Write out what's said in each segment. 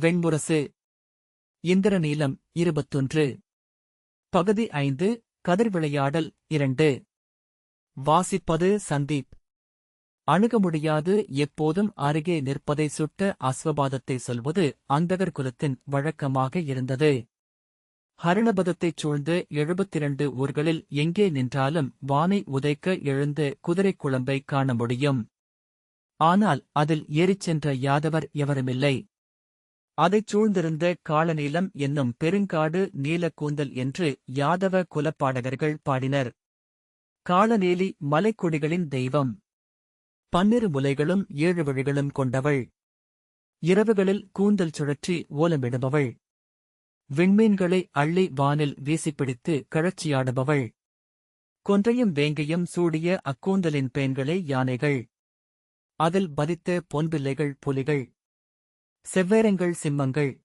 வெண்முரசு. இந்திரநீலம் இருபத்தொன்று. பகுதி ஐந்து கதிர் விளையாடல் இரண்டு. வாசிப்பது சந்தீப். அணுக முடியாது எப்போதும் அருகே நிற்பதை சுட்ட அஸ்வபாதத்தை சொல்வது அந்தகர் குலத்தின் வழக்கமாக இருந்தது. ஹரிணபதத்தைச் சூழ்ந்து எழுபத்திரண்டு ஊர்களில் எங்கே நின்றாலும் வானை உதைக்க எழுந்து குதிரைக் குழம்பை காண முடியும். ஆனால் அதில் ஏறிச் சென்ற யாதவர் எவருமில்லை. அதைச் சூழ்ந்திருந்த காளநீலம் என்னும் பெருங்காடு நீலக்கூந்தல் என்று யாதவ குலப்பாடகர்கள் பாடினர். காளநீலி மலைக்குடிகளின் தெய்வம். பன்னிரு முலைகளும் ஏழு வழிகளும் கொண்டவள். இரவுகளில் கூந்தல் சுழற்றி ஓலமிடுபவள். விண்மீன்களை அள்ளி வானில் வீசிப்பிடித்து கழற்சியாடுபவள். கொன்றையும் வேங்கையும் சூடிய அக்கூந்தலின் பேன்களே யானைகள். அதில் பதித்த பொன்பிள்ளைகள் புலிகள். செவ்வேரங்கள் சிம்மங்கள்.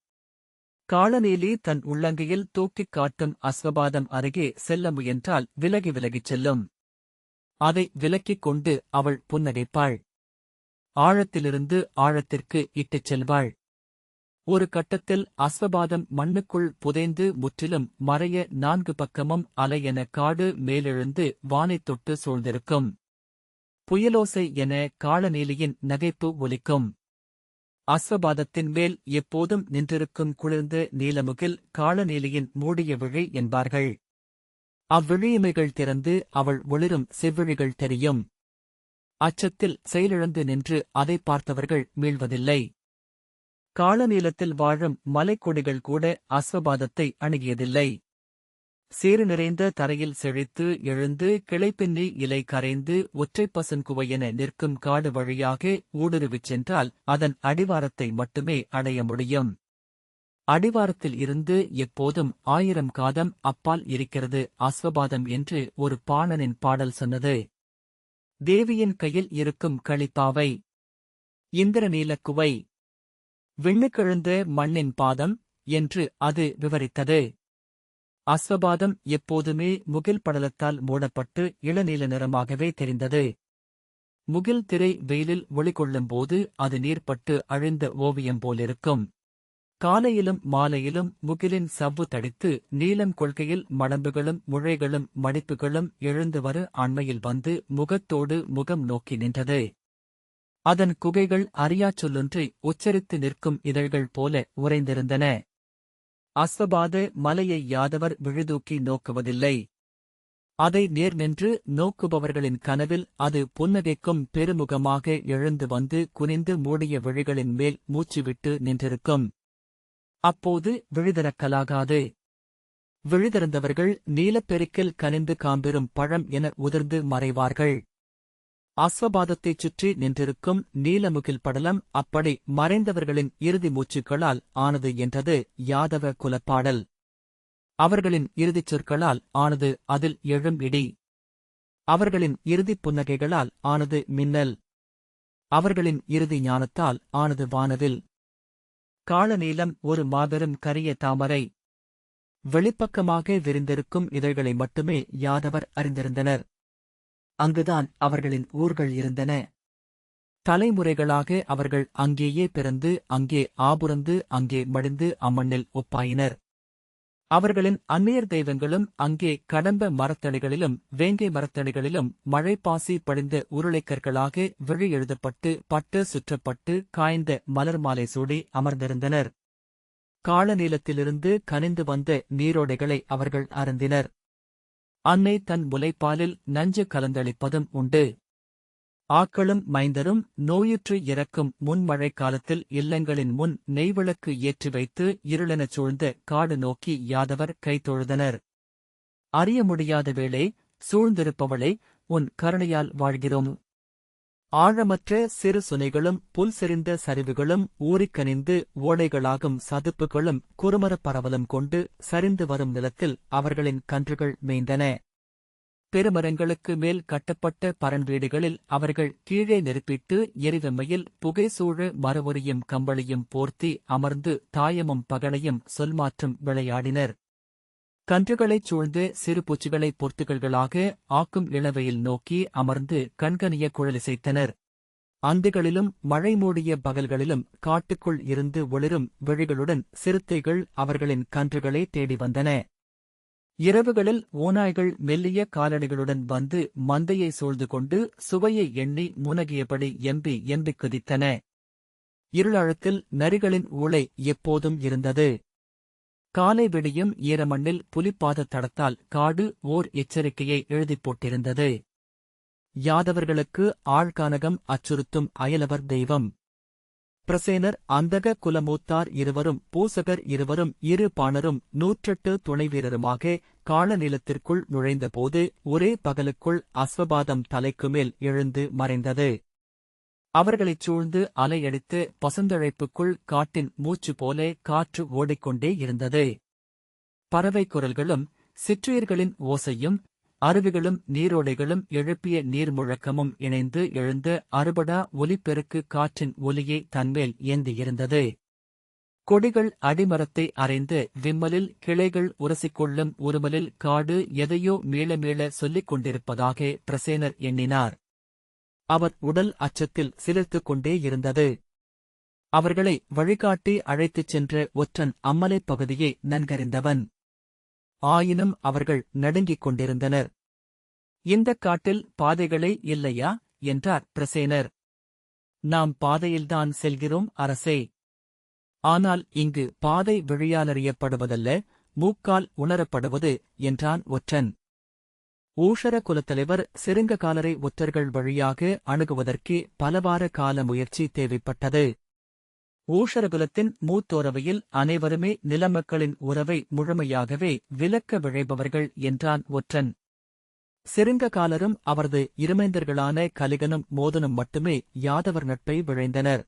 காளநீலி தன் உள்ளங்கையில் தூக்கிக் காட்டும் அஸ்வபாதம் அருகே செல்ல முயன்றால் விலகி விலகிச் செல்லும். அதை விலக்கிக் கொண்டு அவள் புன்னகைப்பாள். ஆழத்திலிருந்து ஆழத்திற்கு இட்டுச் செல்வாள். ஒரு கட்டத்தில் அஸ்வபாதம் மண்ணுக்குள் புதைந்து முற்றிலும் மறைய நான்கு பக்கமும் அலையென காடு மேலெழுந்து வானைத் தொட்டு சூழ்ந்திருக்கும். புயலோசை என காளநீலியின் நகைப்பு ஒலிக்கும். அஸ்வபாதத்தின் மேல் எப்போதும் நின்றிருக்கும் குளிர்ந்த நீலமுகில் காலநீலியின் மூடிய விழி என்பார்கள். அவ்விழியுமைகள் திறந்து அவள் ஒளிரும் செவ்விழிகள் தெரியும். அச்சத்தில் செயலிழந்து நின்று அதை பார்த்தவர்கள் மீள்வதில்லை. காலநீலத்தில் வாழும் மலைக்கொடிகள் கூட அஸ்வபாதத்தை அணுகியதில்லை. சேறு நிறைந்த தரையில் செழித்து எழுந்து கிளைப்பின்னி இலை கரைந்து ஒற்றைப்பசன் குவையென நிற்கும் காடு வழியாக ஊடுருவிச் சென்றால் அதன் அடிவாரத்தை மட்டுமே அடைய முடியும். அடிவாரத்தில் இருந்து எப்போதும் ஆயிரம் காதம் அப்பால் இருக்கிறது அஸ்வபாதம் என்று ஒரு பாணனின் பாடல் சொன்னது. தேவியின் கையில் இருக்கும் களிப்பாவை. இந்திரநீலக்குவை. விண்ணுக்கெழுந்த மண்ணின் பாதம் என்று அது விவரித்தது. அஸ்வபாதம் எப்போதுமே முகில் படலத்தால் மூடப்பட்டு இளநீல நிறமாகவே தெரிந்தது. முகில் திரை வெயிலில் ஒளிகொள்ளும்போது அது நீர்ப்பட்டு அழிந்த ஓவியம் போலிருக்கும். காலையிலும் மாலையிலும் முகிலின் சவ்வு தடித்து நீலம் கொள்கையில் மடம்புகளும் முழைகளும் மடிப்புகளும் எழுந்து வர அண்மையில் வந்து முகத்தோடு முகம் நோக்கி நின்றது. அதன் குகைகள் அறியாச்சொல்லொன்றை உச்சரித்து நிற்கும் இதழ்கள் போல உறைந்திருந்தன. அஸ்வபாத மலையை யாதவர் விழுதூக்கி நோக்குவதில்லை. அதை நேர் நின்று நோக்குபவர்களின் கனவில் அது புன்னகைக்கும் பெருமுகமாக எழுந்து வந்து குனிந்து மூடிய விழிகளின் மேல் மூச்சுவிட்டு நின்றிருக்கும். அப்போது விழுதிறக்கலாகாது. விழுதிறந்தவர்கள் நீலப்பெருக்கில் கனிந்து காம்பெறும் பழம் என உதிர்ந்து மறைவார்கள். அஸ்வபாதத்தைச் சுற்றி நின்றிருக்கும் நீலமுகில் படலம் அப்படி மறைந்தவர்களின் இறுதி மூச்சுக்களால் ஆனது என்றது யாதவ குலப்பாடல். அவர்களின் இறுதிச் சொற்களால் ஆனது அதில் எழும் இடி. அவர்களின் இறுதிப் புன்னகைகளால் ஆனது மின்னல். அவர்களின் இறுதி ஞானத்தால் ஆனது வானவில். காளநீலம் ஒரு மாபெரும் கரிய தாமரை. வெளிப்பக்கமாக விரிந்திருக்கும் இதழ்களை மட்டுமே யாதவர் அறிந்திருந்தனர். அங்குதான் அவர்களின் ஊர்கள் இருந்தன. தலைமுறைகளாக அவர்கள் அங்கேயே பிறந்து அங்கே ஆபுரந்து அங்கே மடிந்து அம்மண்ணில் ஒப்பாயினர். அவர்களின் அந்நியர் தெய்வங்களும் அங்கே கடம்ப மரத்தடிகளிலும் வேங்கை மரத்தடிகளிலும் மழைப்பாசி படிந்த உருளைக்கற்களாக விழி எழுதப்பட்டு பட்டு சுற்றப்பட்டு காய்ந்த மலர் மாலை சூடி அமர்ந்திருந்தனர். காளநீலத்திலிருந்து கனிந்து வந்த நீரோடைகளை அவர்கள் அருந்தினர். அன்னை தன் முலைப்பாலில் நஞ்சு கலந்தளிப்பதும் உண்டு. ஆக்களும் மைந்தரும் நோயுற்று இறக்கும் முன்மழை காலத்தில் இல்லங்களின் முன் நெய்விளக்கு ஏற்றி வைத்து இருளெனச் சூழ்ந்த காடு நோக்கி யாதவர் கைத்தொழுதனர் அறிய முடியாத வேளை சூழ்ந்திருப்பவளை உன் கருணையால் வாழ்கிறோம். ஆழமற்ற சிறு சுனைகளும் புல் செறிந்த சரிவுகளும் ஊறிக்கனிந்து ஓடைகளாகும் சதுப்புகளும் குறுமரப் பரவலும் கொண்டு சரிந்து வரும் நிலத்தில் அவர்களின் கன்றுகள் மேய்ந்தன. பெருமரங்களுக்கு மேல் கட்டப்பட்ட பரன்வீடுகளில் அவர்கள் கீழே நெருப்பிட்டு எரிவெம்மையில் புகை சூழ மரவொரியும் கம்பளியும் போர்த்தி அமர்ந்து தாயமும் பகலையும் சொல்மாற்றும் விளையாடினர். கன்றுகளைச் சூழ்ந்து சிறு பூச்சிகளை பொர்த்துகள்களாக ஆக்கும் இளவையில் நோக்கி அமர்ந்து கண்கனிய குழலிசைத்தனர். அந்துகளிலும் மழை மூடிய பகல்களிலும் காட்டுக்குள் இருந்து ஒளிரும் விழிகளுடன் சிறுத்தைகள் அவர்களின் கன்றுகளை தேடி வந்தன. இரவுகளில் ஓநாய்கள் மெல்லிய காலணிகளுடன் வந்து மந்தையை சூழ்ந்து கொண்டு சுவையை எண்ணி முனகியபடி எம்பி எம்பிக் குதித்தன. இருளழத்தில் நரிகளின் ஊளை எப்போதும் இருந்தது. காலை வெளியும் ஈரமண்ணில் புலிப்பாத தடத்தால் காடு ஓர் எச்சரிக்கையை எழுதிப் போட்டிருந்தது. யாதவர்களுக்கு ஆழ்கானகம் அச்சுறுத்தும் அயலவர் தெய்வம். பிரசேனர் அந்தக குலமூத்தார் இருவரும் பூசகர் இருவரும் இரு பாணரும் நூற்றெட்டு துணை வீரருமாக காலநிலத்திற்குள் நுழைந்தபோது ஒரே பகலுக்குள் அஸ்வபாதம் தலைக்கு மேல் எழுந்து மறைந்தது. அவர்களைச் சூழ்ந்து அலையடித்து பசுந்தழைப்புக்குள் காட்டின் மூச்சு போலே காற்று ஓடிக்கொண்டே இருந்தது. பறவை குரல்களும் சிற்றுயிர்களின் ஓசையும் அருவிகளும் நீரோடைகளும் எழுப்பிய நீர்முழக்கமும் இணைந்து எழுந்த அறுபடா ஒலிப்பெருக்கு காற்றின் ஒலியை தன்மேல் ஏந்தியிருந்தது. கொடிகள் அடிமரத்தை அறைந்து விம்மலில் கிளைகள் உரசிக்கொள்ளும் உருமலில் காடு எதையோ மீள மீள சொல்லிக் கொண்டிருப்பதாக பிரசேனர் எண்ணினார். அவர் உடல் அச்சத்தில் சிலிர்த்துக் கொண்டே இருந்தது. அவர்களை வழிகாட்டி அழைத்துச் சென்ற ஒற்றன் அம்மலைப் பகுதியை நன்கறிந்தவன். ஆயினும் அவர்கள் நடுங்கிக் கொண்டிருந்தனர். இந்தக் காட்டில் பாதைகளே இல்லையா? என்றார் பிரசேனர். நாம் பாதையில்தான் செல்கிறோம் அரசே. ஆனால் இங்கு பாதை வெளியாலறியப்படுவதல்ல மூக்கால் உணரப்படுவது என்றான் ஒற்றன். ஊஷர குலத்தலைவர் சிறுங்ககாலரை ஒற்றர்கள் வழியாக அணுகுவதற்கு பலவார கால முயற்சி தேவைப்பட்டது. ஊஷரகுலத்தின் மூத்தோரவையில் அனைவருமே நிலமக்களின் உறவை முழுமையாகவே விலக்க விழைபவர்கள் என்றான் ஒற்றன். சிறுங்ககாலரும் அவரது இருமைந்தர்களான கலிகனும் மோதனும் மட்டுமே யாதவர் நட்பை விழைந்தனர்.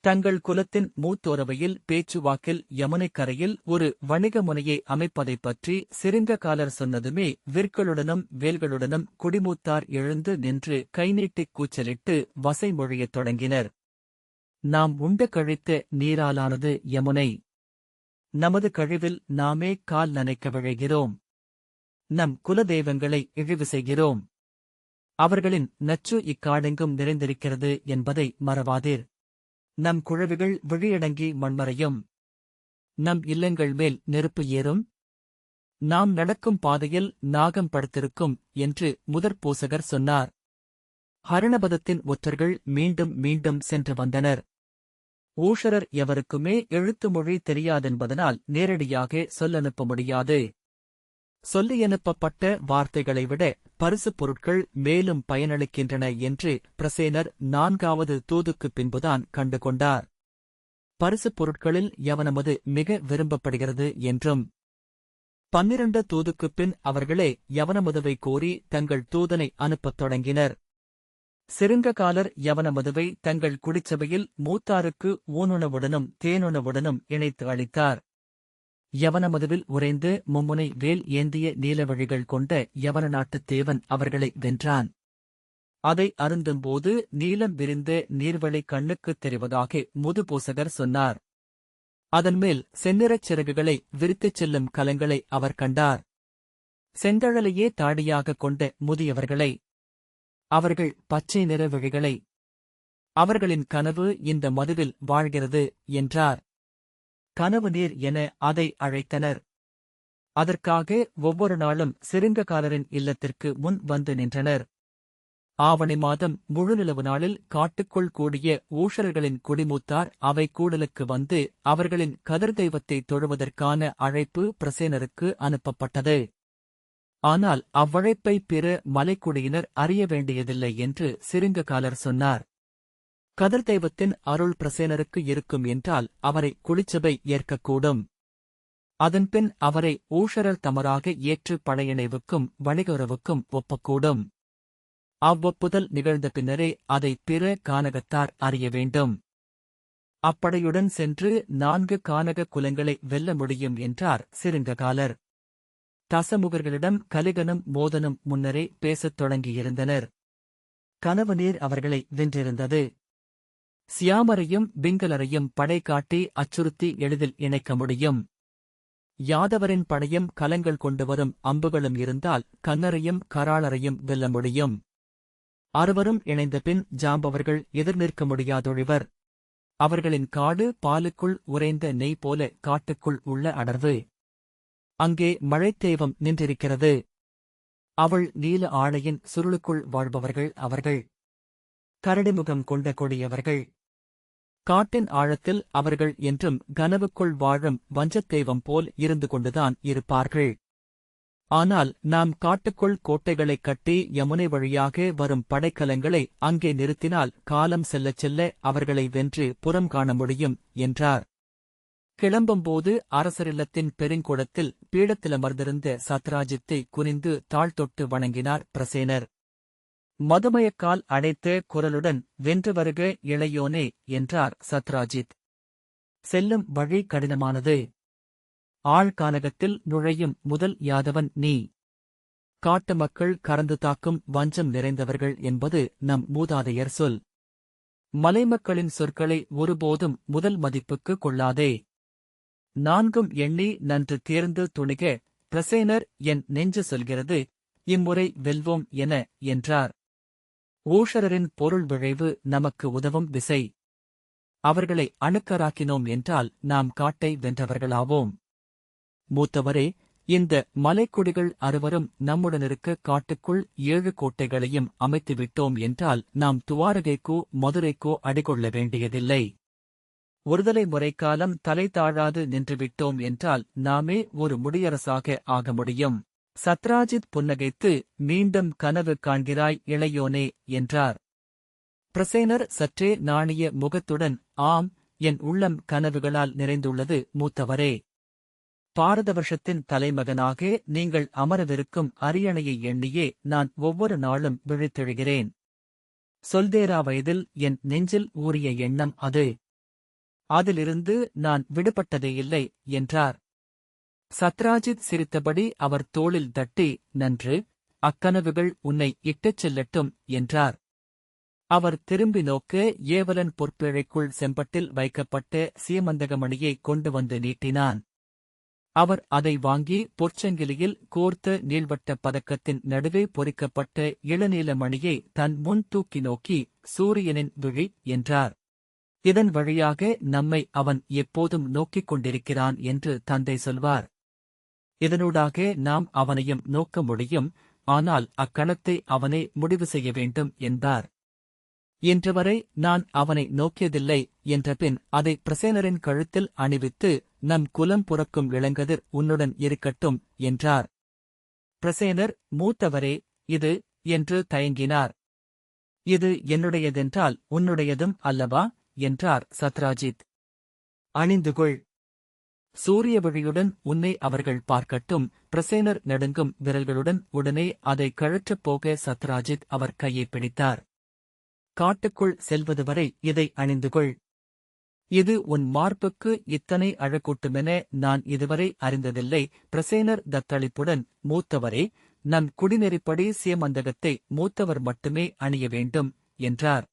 தங்கள் குலத்தின் மூத்தோரவையில் பேச்சுவாக்கில் யமுனைக் கரையில் ஒரு வணிக முனையை அமைப்பதைப் பற்றி சிறுங்ககாலர் சொன்னதுமே விற்களுடனும் வேல்களுடனும் குடிமூத்தார் எழுந்து நின்று கைநீட்டிக் கூச்சலிட்டு வசை மொழியத் தொடங்கினர். நாம் உண்டு கழித்த நீராலானது யமுனை. நமது கழிவில் நாமே கால் நனைக்க விழைகிறோம். நம் குலதெய்வங்களை இழிவு செய்கிறோம். அவர்களின் நச்சு இக்காடெங்கும் நிறைந்திருக்கிறது என்பதை மறவாதீர். நம் குழவிகள் விழியடங்கி மண்மறையும். நம் இல்லங்கள் மேல் நெருப்பு ஏறும். நாம் நடக்கும் பாதையில் நாகம் படுத்திருக்கும் என்று முதற் பூசகர் சொன்னார். ஹரணபதத்தின் ஒற்றர்கள் மீண்டும் மீண்டும் சென்று வந்தனர். ஊஷரர் எவருக்குமே எழுத்து மொழி தெரியாதென்பதனால் நேரடியாக சொல்லனுப்ப முடியாது. சொல்லியனுப்பப்பட்ட வார்த்தைகளை விட பரிசுப் பொருட்கள் மேலும் பயனளிக்கின்றன என்று பிரசேனர் நான்காவது தூதுக்குப் பின்புதான் கண்டுகொண்டார். பரிசுப் பொருட்களில் யவனமது மிக விரும்பப்படுகிறது என்றும் பன்னிரண்டு தூதுக்குப் பின் அவர்களே யவனமதுவை கோரி தங்கள் தூதனை அனுப்பத் தொடங்கினர். சிறுங்ககாலர் யவனமதுவை தங்கள் குடிச்சபையில் மூத்தாருக்கு ஊனுணவுடனும் தேனுணவுடனும் இணைத்து அளித்தார். யவனமதுவில் உறைந்து மும்முனை வேல் ஏந்திய நீலவழிகள் கொண்ட யவன நாட்டுத் தேவன் அவர்களை வென்றான். அதை அருந்தும்போது நீலம் விரிந்த நீர்வழி கண்ணுக்குத் தெரிவதாக முதுபூசகர் சொன்னார். அதன்மேல் செந்நிறச் சிறகுகளை விரித்துச் செல்லும் கலங்களை அவர் கண்டார். செந்தழலையே தாடியாகக் கொண்ட முதியவர்களை அவர்கள் பச்சை நிற விழிகளை அவர்களின் கனவு இந்த மதுவில் வாழ்கிறது என்றார். கனவு நீர் என அதை அழைத்தனர். அதற்காக ஒவ்வொரு நாளும் சிறுங்ககாலரின் இல்லத்திற்கு முன் வந்து நின்றனர். ஆவணி மாதம் முழுநிலவு நாளில் காட்டுக்குள் கூடிய ஊஷர்களின் குடிமூத்தார் அவை கூடலுக்கு வந்து அவர்களின் கதிர் தெய்வத்தை தொழுவதற்கான அழைப்பு பிரசேனருக்கு அனுப்பப்பட்டது. ஆனால் அவ்வழைப்பை பிற மலைக்குடியினர் அறிய வேண்டியதில்லை என்று சிறுங்ககாலர் சொன்னார். கதிர் தெய்வத்தின் அருள் பிரசேனருக்கு இருக்கும் என்றால் அவரை குளிச்சபை ஏற்கக்கூடும். அதன்பின் அவரை ஊஷரர் தமராக ஏற்று பழையணைவுக்கும் வணிகரவுக்கும் ஒப்பக்கூடும். அவ்வொப்புதல் நிகழ்ந்த பின்னரே அதை பிற கானகத்தார் அறிய வேண்டும். அப்படையுடன் சென்று நான்கு கானக குலங்களை வெல்ல முடியும் என்றார் சிறுங்ககாலர் தசமுகர்களிடம் கலிகனும் மோதனும் முன்னரே பேசத் தொடங்கியிருந்தனர். கனவு நீர் அவர்களை வென்றிருந்தது. சியாமரையும் பிங்களரையும் படை காட்டி அச்சுறுத்தி எளிதில் இணைக்க முடியும். யாதவரின் படையும் கலங்கள் கொண்டு வரும் அம்புகளும் இருந்தால் கன்னரையும் கராளரையும் வெல்ல முடியும். அறுவரும் இணைந்தபின் ஜாம்பவர்கள் எதிர்நிற்க முடியாதொழிவர். அவர்களின் காடு பாலுக்குள் உறைந்த நெய் போல காட்டுக்குள் உள்ள அடர்வு. அங்கே மழைத்தேவம் நின்றிருக்கிறது. அவள் நீல ஆலையின் சுருளுக்குள் வாழ்பவர்கள் அவர்கள். கரடிமுகம் கொண்ட கொடியவர்கள். காட்டின் ஆழத்தில் அவர்கள் என்றும் கனவுக்குள் வாழும் வஞ்சத்தெய்வம் போல் இருந்து கொண்டுதான் இருப்பார்கள். ஆனால் நாம் காட்டுக்குள் கோட்டைகளைக் கட்டி யமுனை வழியாக வரும் படைக்கலங்களை அங்கே நிறுத்தினால் காலம் செல்லச் செல்ல அவர்களை வென்று புறம் காண முடியும் என்றார். கிளம்பும்போது அரசரில்லத்தின் பெருங்குடத்தில் பீடத்திலமர்ந்திருந்த சத்ராஜித்தை குனிந்து தாழ்த்தொட்டு வணங்கினார் பிரசேனர். மதுமயக்கால் அடைத்த குரலுடன் வென்று வருக இளையோனே என்றார் சத்ராஜித். செல்லும் வழி கடினமானது. ஆழ்கானகத்தில் நுழையும் முதல் யாதவன் நீ. காட்டு மக்கள் கறந்து தாக்கும் வஞ்சம் நிறைந்தவர்கள் என்பது நம் மூதாதையர் சொல். மலைமக்களின் சொற்களை ஒருபோதும் முதல் மதிப்புக்கு கொள்ளாதே. நான்கும் எண்ணி நன்று தேர்ந்து துணிக பிரசேனர் என் நெஞ்சு சொல்கிறது இம்முறை வெல்வோம் என என்றார். ஊஷரரின் பொருள் விழைவு நமக்கு உதவும் விசை அவர்களை அணுக்கராக்கினோம் என்றால் நாம் காட்டை வென்றவர்களாவோம். மூத்தவரே இந்த மலைக்குடிகள் அறுவரும் நம்முடனிருக்க காட்டுக்குள் ஏழு கோட்டைகளையும் அமைத்துவிட்டோம் என்றால் நாம் துவாரகைக்கோ மதுரைக்கோ அடிகொள்ள வேண்டியதில்லை. ஒருதலை முறைக்காலம் தலை தாழாது நின்றுவிட்டோம் என்றால் நாமே ஒரு முடியரசாக ஆக முடியும். சத்ராஜித் புன்னகைத்து மீண்டும் கனவு காண்கிறாய் இளையோனே என்றார். பிரசேனர் சற்றே நாணிய முகத்துடன் ஆம் என் உள்ளம் கனவுகளால் நிறைந்துள்ளது மூத்தவரே. பாரத வருஷத்தின் தலைமகனாக நீங்கள் அமரவிருக்கும் அரியணையை எண்ணியே நான் ஒவ்வொரு நாளும் விழித்தெழுகிறேன். சொல்தேரா வயதில் என் நெஞ்சில் ஊறிய எண்ணம் அது. அதிலிருந்து நான் விடுபட்டதே இல்லை என்றார். சத்ராஜித் சிரித்தபடி அவர் தோளில் தட்டி நன்று அக்கனவுகள் உன்னை இட்டுச் செல்லட்டும் என்றார். அவர் திரும்பி நோக்க ஏவலன் பொற்பிழைக்குள் செம்பட்டில் வைக்கப்பட்ட சீமந்தகமணியை கொண்டு வந்து நீட்டினான். அவர் அதை வாங்கி பொற்சங்கிலியில் கோர்த்த நீள்வட்ட பதக்கத்தின் நடுவே பொறிக்கப்பட்ட இளநீல மணியை தன் முன் தூக்கி நோக்கி சூரியனின் விழி என்றார். இதன் வழியாக நம்மை அவன் எப்போதும் நோக்கிக் கொண்டிருக்கிறான் என்று தந்தை சொல்வார். இதனூடாக நாம் அவனையும் நோக்க முடியும் ஆனால் அக்கணத்தை அவனே முடிவு செய்ய வேண்டும் என்றார் இன்றுவரை நான் அவனை நோக்கியதில்லை என்றபின் அதை பிரசேனரின் கழுத்தில் அணிவித்து நம் குலம் புறக்கும் இளங்கதிர் உன்னுடன் இருக்கட்டும் என்றார். பிரசேனர் மூத்தவரே இது என்று தயங்கினார். இது என்னுடையதென்றால் உன்னுடையதும் அல்லவா? என்றார் சத்ராஜித். அணிந்துகொள். சூரிய வழியுடன் உன்னை அவர்கள் பார்க்கட்டும். பிரசேனர் நடுங்கும் விரல்களுடன் உடனே அதை கழற்றப் போக சத்ராஜித் அவர் கையை பிடித்தார். காட்டுக்குள் செல்வது வரை இதை அணிந்துகொள். இது உன் மார்புக்கு இத்தனை அழக்கூட்டுமென நான் இதுவரை அறிந்ததில்லை. பிரசேனர் தத்தளிப்புடன் மூத்தவரே நம் குடிநெறிப்படி சேமந்தகத்தை மூத்தவர் மட்டுமே அணிய வேண்டும் என்றார்.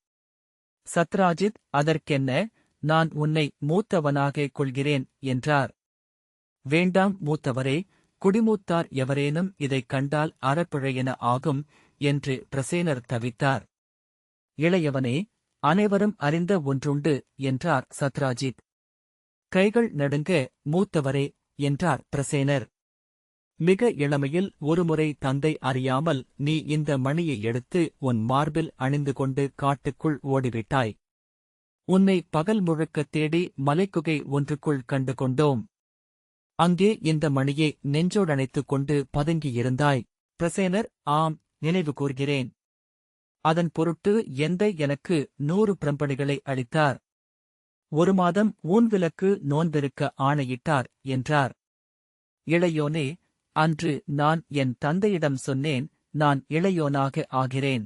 சத்ராஜித் அதற்கென்ன? நான் உன்னை மூத்தவனாக கொள்கிறேன் என்றார். வேண்டாம் மூத்தவரே குடிமூத்தார் எவரேனும் இதைக் கண்டால் அறப்பிழையென ஆகும் என்று பிரசேனர் தவித்தார். இளையவனே அனைவரும் அறிந்த ஒன்றுண்டு என்றார் சத்ராஜித். கைகள் நடுங்க மூத்தவரே என்றார் பிரசேனர். மிக இளமையில் ஒருமுறை தந்தை அறியாமல் நீ இந்த மணியை எடுத்து உன் மார்பில் அணிந்து கொண்டு காட்டுக்குள் ஓடிவிட்டாய். உன்னை பகல் முழுக்க தேடி மலைக்குகை ஒன்றுக்குள் கண்டு கொண்டோம் அங்கே இந்த மணியை நெஞ்சோடணைத்துக் கொண்டு பதுங்கியிருந்தாய். பிரசேனர் ஆம் நினைவு கூர்கிறேன். அதன் பொருட்டு எந்தை எனக்கு நூறு பிரம்பணிகளை அளித்தார். ஒரு மாதம் ஊன்விலக்கு நோன்பிருக்க ஆணையிட்டார் என்றார். இளையோனே அன்று நான் என் தந்தையிடம் சொன்னேன் நான் இளையோனாக ஆகிறேன்.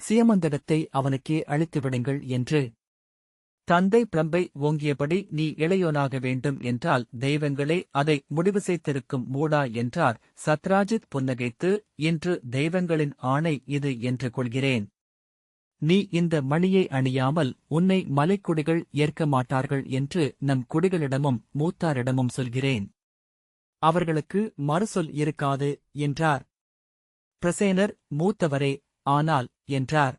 சியமந்தடத்தை அவனுக்கே அளித்துவிடுங்கள் என்று. தந்தை பிரம்பை ஓங்கியபடி நீ இளையோனாக வேண்டும் என்றால் தெய்வங்களே அதை முடிவு செய்திருக்கும் மூடா என்றார். சத்ராஜித் புன்னகைத்து இன்று தெய்வங்களின் ஆணை இது என்று கொள்கிறேன். நீ இந்த மணியை அணியாமல் உன்னை மலைக்குடிகள் ஏற்க மாட்டார்கள் என்று நம் குடிகளிடமும் மூத்தாரிடமும் சொல்கிறேன். அவர்களுக்கு மறுசொல் இருக்காது என்றார். பிரசேனர் மூத்தவரே ஆனால் என்றார்.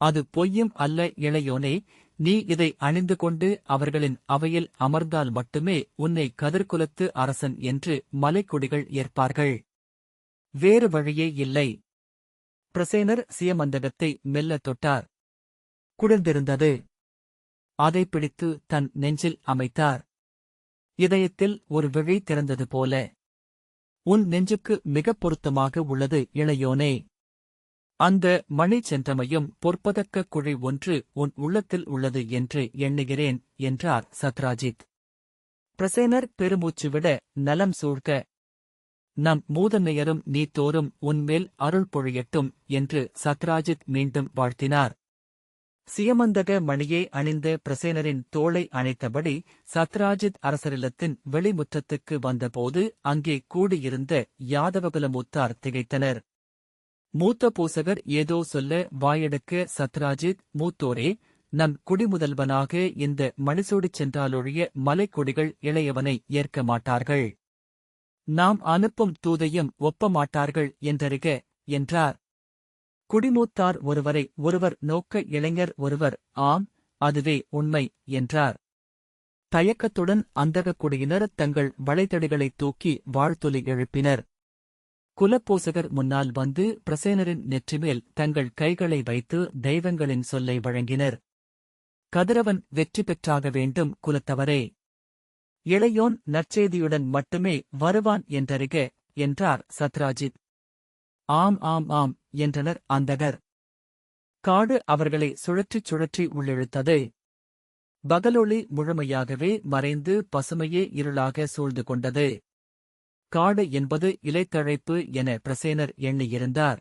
அது பொய்யும் அல்ல இளையோனே நீ இதை அணிந்து கொண்டு அவர்களின் அவையில் அமர்ந்தால் மட்டுமே உன்னை கதிர்குலத்து அரசன் என்று மலைக்குடிகள் ஏற்பார்கள். வேறு வழியே இல்லை. பிரசேனர் சியமந்தகத்தை மெல்ல தொட்டார். குளிர்ந்திருந்தது அதை பிடித்து தன் நெஞ்சில் அமைத்தார். இதயத்தில் ஒரு விழி திறந்தது போல. உன் நெஞ்சுக்கு மிகப் பொருத்தமாக உள்ளது இளையோனே. அந்த மணி சென்றமையும் பொற்பதக்க குழி ஒன்று உன் உள்ளத்தில் உள்ளது என்று எண்ணுகிறேன் என்றார் சத்ராஜித். பிரசேனர் பெருமூச்சுவிட நலம் சூழ்க. நம் மூதன்மையரும் நீ தோறும் உன்மேல் அருள் பொழியட்டும் என்று சத்ராஜித் மீண்டும் வாழ்த்தினார். சியமந்தக மணியை அணிந்த பிரசேனரின் தோளை அணைத்தபடி சத்ராஜித் அரசரிலத்தின் வெளிமுற்றத்துக்கு வந்தபோது அங்கே கூடியிருந்த யாதவகுலமுத்தார் திகைத்தனர். மூத்த பூசகர் ஏதோ சொல்ல வாயெடுக்க சத்ராஜித் மூத்தோரே நம் குடிமுதல்வனாக இந்த மணிசூடிச் சென்றாலொழிய மலைக்கொடிகள் இளையவனை ஏற்க மாட்டார்கள். நாம் அனுப்பும் தூதையும் ஒப்ப மாட்டார்கள் என்றறிக என்றார். குடிமூத்தார் ஒருவரை ஒருவர் நோக்க இளைஞர் ஒருவர் ஆம் அதுவே உண்மை என்றார். தயக்கத்துடன் அந்தகக் குடியினர் தங்கள் வளைத்தடிகளைத் தூக்கி வாழ்த்துலி எழுப்பினர். குலப்போசகர் முன்னால் வந்து பிரசேனரின் நெற்றிமேல் தங்கள் கைகளை வைத்து தெய்வங்களின் சொல்லை வழங்கினர். கதிரவன் வெற்றி பெற்றாக வேண்டும் குலத்தவரே. இளையோன் நற்செய்தியுடன் மட்டுமே வருவான் என்றறிக என்றார் சத்ராஜித். ஆம் ஆம் ஆம் என்றனர் அந்தகர். காடு அவர்களை சுழற்றிச் சுழற்றி உள்ளிழுத்தது. பகலொளி முழுமையாகவே மறைந்து பசுமையே இருளாக சூழ்ந்து கொண்டது. காடு என்பது இலைத்தழைப்பு என பிரசேனர் எண்ணியிருந்தார்.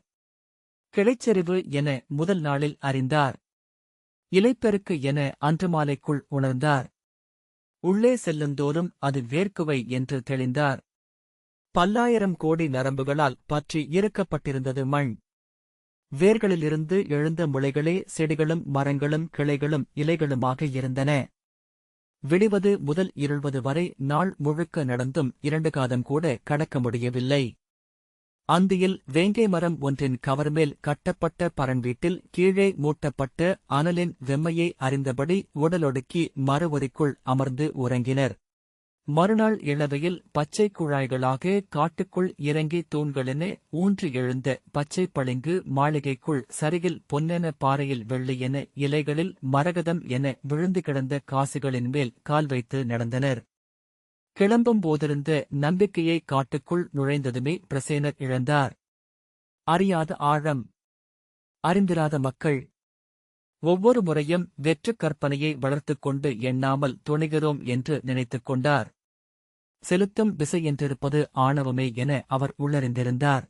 கிளைச்செறிவு என முதல் நாளில் அறிந்தார். இலைப்பெருக்கு என அன்று மாலைக்குள் உணர்ந்தார். உள்ளே செல்லுந்தோறும் அது வேர்க்குவை என்று தெளிந்தார். பல்லாயிரம் கோடி நரம்புகளால் பற்றி இறுக்கப்பட்டிருந்தது மண். வேர்களிலிருந்து எழுந்த முளைகளே செடிகளும் மரங்களும் கிளைகளும் இலைகளுமாக இருந்தன. விழிவது முதல் இருள்வது வரை நாள் முழுக்க நடந்தும் இரண்டு காதம் கூட கடக்க முடியவில்லை. அந்தியில் வேங்கை மரம் ஒன்றின் கவர்மேல் கட்டப்பட்ட பரன் வீட்டில் கீழே மூட்டப்பட்ட அனலின் வெம்மையை அறிந்தபடி உடலொடுக்கி மறுவரிக்குள் அமர்ந்து உறங்கினர். மறுநாள் இளவையில் பச்சை குழாய்களாக காட்டுக்குள் இறங்கி தூண்களென ஊன்றி எழுந்த பச்சை பளிங்கு மாளிகைக்குள் சரிகில் பொன்னென பாறையில் வெள்ளி என இலைகளில் மரகதம் என விழுந்து கிடந்த காசுகளின் மேல் கால் வைத்து நடந்தனர். கிளம்பும் போதிருந்த நம்பிக்கையை காட்டுக்குள் நுழைந்ததுமே பிரசேனர் இழந்தார். அறியாத ஆழம் அறிந்திராத மக்கள் ஒவ்வொரு முறையும் வெற்றுக் கற்பனையை வளர்த்துக் கொண்டு எண்ணாமல் துணிகிறோம் என்று நினைத்துக் கொண்டார். செலுத்தும் விசையென்றிருப்பது ஆணவமே என அவர் உள்ளறிந்திருந்தார்.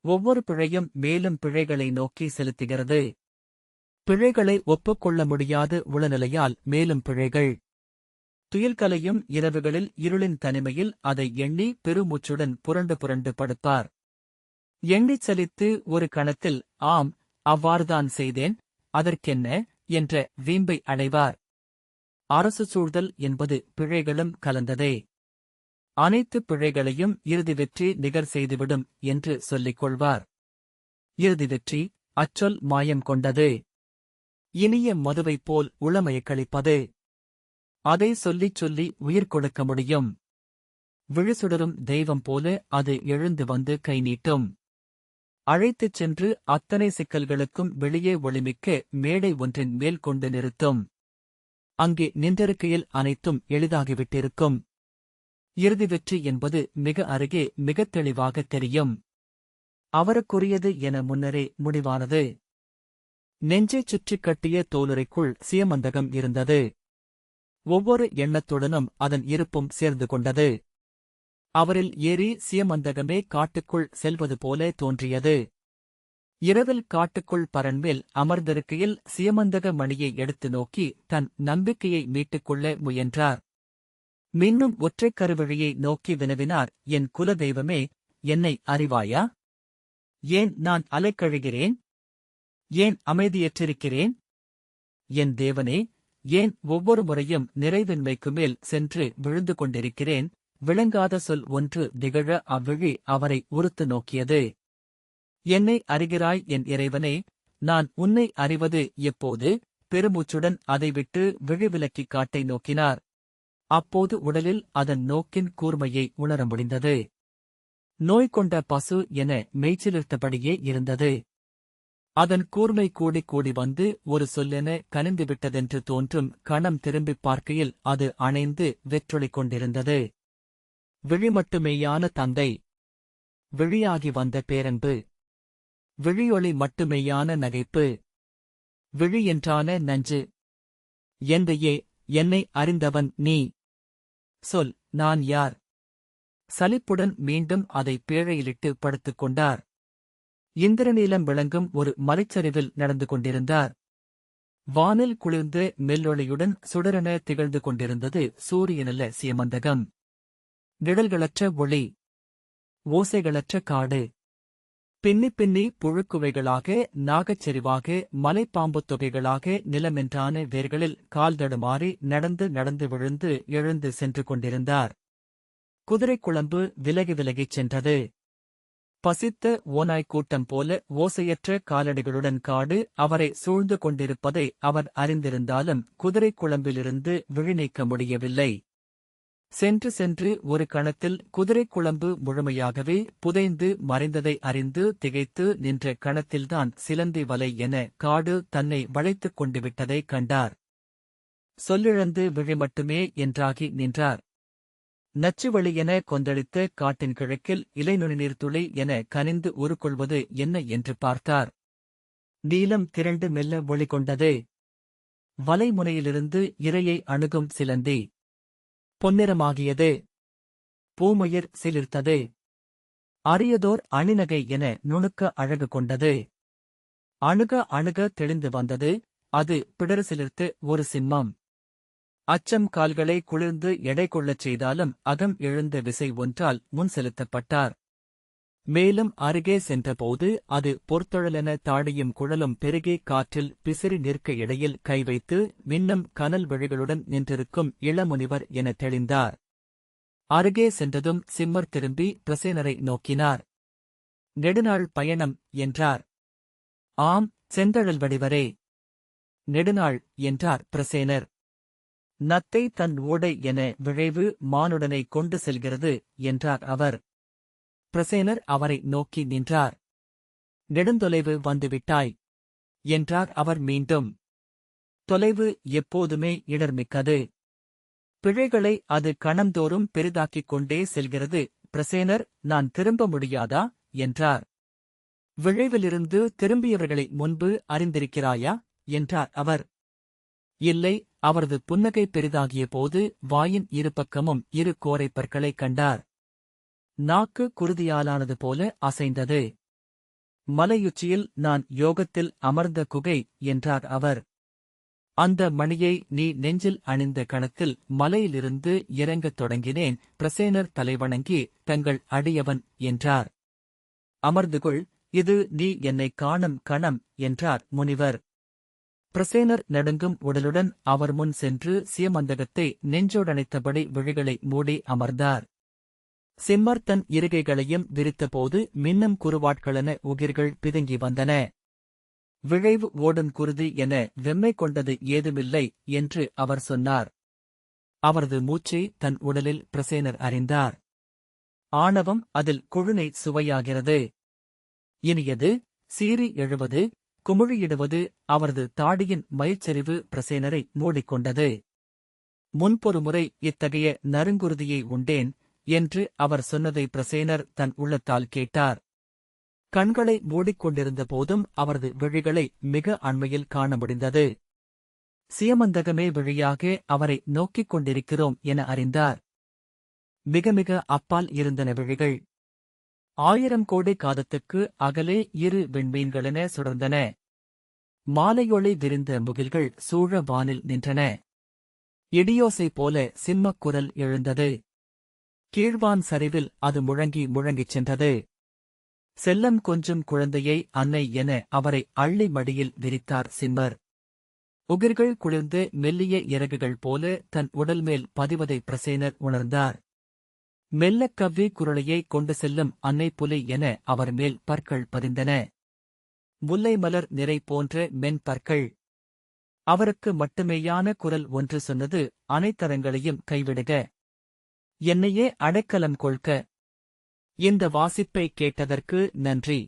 ஒவ்வொரு பிழையும் மேலும் பிழைகளை நோக்கி செலுத்துகிறது. பிழைகளை ஒப்புக்கொள்ள முடியாது உளநிலையால் மேலும் பிழைகள். துயில்கலையும் இரவுகளில் இருளின் தனிமையில் அதை எண்ணி பெருமூச்சுடன் புரண்டு புரண்டு படுப்பார். எண்ணிச் சலித்து ஒரு கணத்தில் ஆம் அவ்வாறுதான் செய்தேன் அதற்கென்ன? என்ற வீம்பை அடைவார். அரசு சூழ்தல் என்பது பிழைகளும் கலந்ததே. அனைத்து பிழைகளையும் இறுதி வெற்றி நிகர் செய்துவிடும் என்று சொல்லிக் கொள்வார். இறுதி வெற்றி அச்சொல் மாயம் கொண்டது. இனிய மதுவைப் போல் உளமையைக் கழிப்பது. அதை சொல்லிச் சொல்லி உயிர் கொடுக்க முடியும். விழுசுடரும் தெய்வம் போல அது எழுந்து வந்து கை நீட்டும். அழைத்துச் சென்று அத்தனை சிக்கல்களுக்கும் வெளியே ஒளிமிக்க மேடை ஒன்றின் மேல் கொண்டு நிறுத்தும். அங்கே நின்றிருக்கையில் அனைத்தும் எளிதாகிவிட்டிருக்கும். இறுதி வெற்றி என்பது மிக அருகே மிகத் தெளிவாகத் தெரியும். அவருக்குரியது என முன்னரே முடிவானது. நெஞ்சைச் சுற்றிக் கட்டிய தோலுரைக்குள் சியமந்தகம் இருந்தது. ஒவ்வொரு எண்ணத்துடனும் அதன் இருப்பும் சேர்ந்து கொண்டது. அவரில் ஏறி சியமந்தகமே காட்டுக்குள் செல்வது போல தோன்றியது. இரவில் காட்டுக்குள் பரன்மேல் அமர்ந்திருக்கையில் சியமந்தக மணியை எடுத்து நோக்கி தன் நம்பிக்கையை மீட்டுக் கொள்ள முயன்றார். மின்னும் ஒற்றைக் கருவழியை நோக்கி வினவினார் என் குலதெய்வமே என்னை அறிவாயா? ஏன் நான் அலைக்கழுகிறேன்? ஏன் அமைதியற்றிருக்கிறேன்? என் தேவனே ஏன் ஒவ்வொரு முறையும் நிறைவின்மைக்கு மேல் சென்று விழுந்து கொண்டிருக்கிறேன்? விளங்காத சொல் ஒன்று திகழ அவ்விழி அவரை உறுத்து நோக்கியது. என்னை அறிகிறாய் என் இறைவனே நான் உன்னை அறிவது எப்போது? பெருமூச்சுடன் அதை விட்டு காட்டை நோக்கினார். அப்போது உடலில் அதன் நோக்கின் கூர்மையை உணர முடிந்தது. நோய் கொண்ட பசு என மேய்ச்சிலிருத்தபடியே இருந்தது. அதன் கூர்மை கூடி கூடி வந்து ஒரு சொல்லென கனிந்துவிட்டதென்று தோன்றும் கணம் திரும்பிப் பார்க்கையில் அது அணைந்து வெற்றொளிக் கொண்டிருந்தது. விழி மட்டுமேயான தந்தை. விழியாகி வந்த பேரன்பு. விழியொளி மட்டுமேயான நகைப்பு. விழி என்றான நஞ்சு. எந்தையே என்னை அறிந்தவன் நீ. சொல் நான் யார்? சலிப்புடன் மீண்டும் அதை பேழையிலிட்டு படுத்துக் கொண்டார். இந்திரநீலம் விளங்கும் ஒரு மலைச்சரிவில் நடந்து கொண்டிருந்தார். வானில் குளிர்ந்து மெல்லொளியுடன் சுடரென திகழ்ந்து கொண்டிருந்தது சூரியனல்ல சியமந்தகம். நிழல்களற்ற ஒளி. ஓசைகளற்ற காடு. பின்னி பின்னி புழுக்குவைகளாக நாகச்செறிவாக மலைப்பாம்புத் தொகைகளாக நிலமென்றான வேர்களில் கால் தடுமாறி நடந்து நடந்து விழுந்து எழுந்து சென்று கொண்டிருந்தார். குதிரைக் குழம்பு விலகி விலகிச் சென்றது. பசித்த ஓனாய் கூட்டம் போல ஓசையற்ற காலடிகளுடன் காடு அவரை சூழ்ந்து கொண்டிருப்பதை அவர் அறிந்திருந்தாலும் குதிரைக் குழம்பிலிருந்து விழிநீக்க முடியவில்லை. சென்று சென்று ஒரு கணத்தில் குதிரைக் குழம்பு முழுமையாகவே புதைந்து மறைந்ததை அறிந்து திகைத்து நின்ற கணத்தில்தான் சிலந்தி வலை என காடு தன்னை வளைத்துக் கொண்டு விட்டதை கண்டார். சொல்லிழந்து விழி மட்டுமே என்றாகி நின்றார். நச்சுவழி என கொந்தளித்த காட்டின் கிழக்கில் இலைநுனிநீர் துளி என கனிந்து உருக்கொள்வது என்ன என்று பார்த்தார். நீலம் திரண்டு மெல்ல ஒளி கொண்டது. வலைமுனையிலிருந்து இரையை அணுகும் சிலந்தி. பொன்னிறமாகியது. பூமயிர் சிலிர்த்தது. அரியதோர் அணிநகை என நுணுக்க அழகு கொண்டது. அணுக அணுக தெளிந்து வந்தது. அது பிடர் சிலிர்த்து ஒரு சிம்மம். அச்சம் கால்களை குளிர்ந்து எடை கொள்ளச் செய்தாலும் அகம் எழுந்த விசை ஒன்றால் முன் செலுத்தப்பட்டார். மேலும் அருகே சென்றபோது அது பொற்தொழலென தாடியும் குழலும் பெருகே காற்றில் பிசிறி நிற்க இடையில் கை வைத்து மின்னும் கனல் வழிகளுடன் நின்றிருக்கும் இளமுனிவர் என தெளிந்தார். அருகே சென்றதும் சிம்மர் திரும்பி பிரசேனரை நோக்கினார். நெடுநாள் பயணம் என்றார். ஆம் செந்தழல் வடிவரே நெடுநாள் என்றார் பிரசேனர். நத்தை தன் ஓடை என விழைவு மானுடனை கொண்டு செல்கிறது என்றார் அவர். பிரசேனர் அவரை நோக்கி நின்றார். நெடுந்தொலைவு வந்துவிட்டாய் என்றார் அவர் மீண்டும். தொலைவு எப்போதுமே இடர்மிக்கது. பிழைகளை அது கணம்தோறும் பெரிதாக்கிக் கொண்டே செல்கிறது. பிரசேனர் நான் திரும்ப முடியாதா? என்றார். விழைவிலிருந்து திரும்பியவர்களை முன்பு அறிந்திருக்கிறாயா? என்றார் அவர். இல்லை அவரது புன்னகை பெரிதாகிய போது வாயின் இருபக்கமும் இரு கோரைப்பற்களைக் கண்டார். நாக்கு குருதியாலானது போல அசைந்தது. மலையுச்சியில் நான் யோகத்தில் அமர்ந்த குகை என்றார் அவர். அந்த மணியை நீ நெஞ்சில் அணிந்த கணத்தில் மலையிலிருந்து இறங்கத் தொடங்கினேன் பிரசேனர் தலைவணங்கி தங்கள் அடியவன் என்றார். அமர்ந்துகொள் இது நீ என்னை காணும் கணம் என்றார் முனிவர். பிரசேனர் நடுங்கும் உடலுடன் அவர் முன் சென்று சியமந்தகத்தை நெஞ்சோடனைத்தபடி விழிகளை மூடி அமர்ந்தார். சிம்மர் தன் இருகைகளையும் விரித்தபோது மின்னும் குருவாட்களென உகிர்கள் பிதுங்கி வந்தன. விழைவு ஓடும் குருதி என வெம்மை கொண்டது ஏதுமில்லை என்று அவர் சொன்னார். அவரது மூச்சை தன் உடலில் பிரசேனர் அறிந்தார். ஆணவம் அதில் குழுனை சுவையாகிறது. இனியது சீறி எழுவது குமிழியிடுவது அவரது தாடியின் மயிற்சரிவு பிரசேனரை மூடிக்கொண்டது. முன்பொருமுறை இத்தகைய நறுங்குருதியை உண்டேன் என்று அவர் சொன்னதை பிரசேனர் தன் உள்ளத்தால் கேட்டார். கண்களை மூடிக்கொண்டிருந்த போதும் அவரது விழிகளை மிக அண்மையில் காண முடிந்தது. சியமந்தகமே வழியாக அவரை நோக்கிக் கொண்டிருக்கிறோம் என அறிந்தார். மிக மிக அப்பால் இருந்தன விழிகள். ஆயிரம் கோடி காதத்துக்கு அகலே இரு விண்மீன்களென சுடர்ந்தன. மாலையொளி விரிந்த முகில்கள் சூழ வானில் நின்றன. இடியோசை போல சிம்மக் குரல் எழுந்தது. கீழ்வான் சரிவில் அது முழங்கி முழங்கிச் சென்றது. செல்லம் கொஞ்சும் குழந்தையை அன்னை என அவரை அள்ளி மடியில் விரித்தார் சிம்மர். உகிர்கள் குளிர்ந்து மெல்லிய இறகுகள் போல தன் உடல் மேல் பதிவதை பிரசேனர் உணர்ந்தார். மெல்லக் கவ்வி குரலையை கொண்டு செல்லும் அன்னை புலி என அவர் மேல் பற்கள் பதிந்தன. முல்லை மலர் நிறை போன்ற மென்பற்கள் அவருக்கு மட்டுமேயான குரல் ஒன்று சொன்னது அனைத்தரங்களையும் கைவிடுக. என்னையே அடைக்கலம் கொள்க இந்த வாசிப்பை கேட்டதற்கு நன்றி.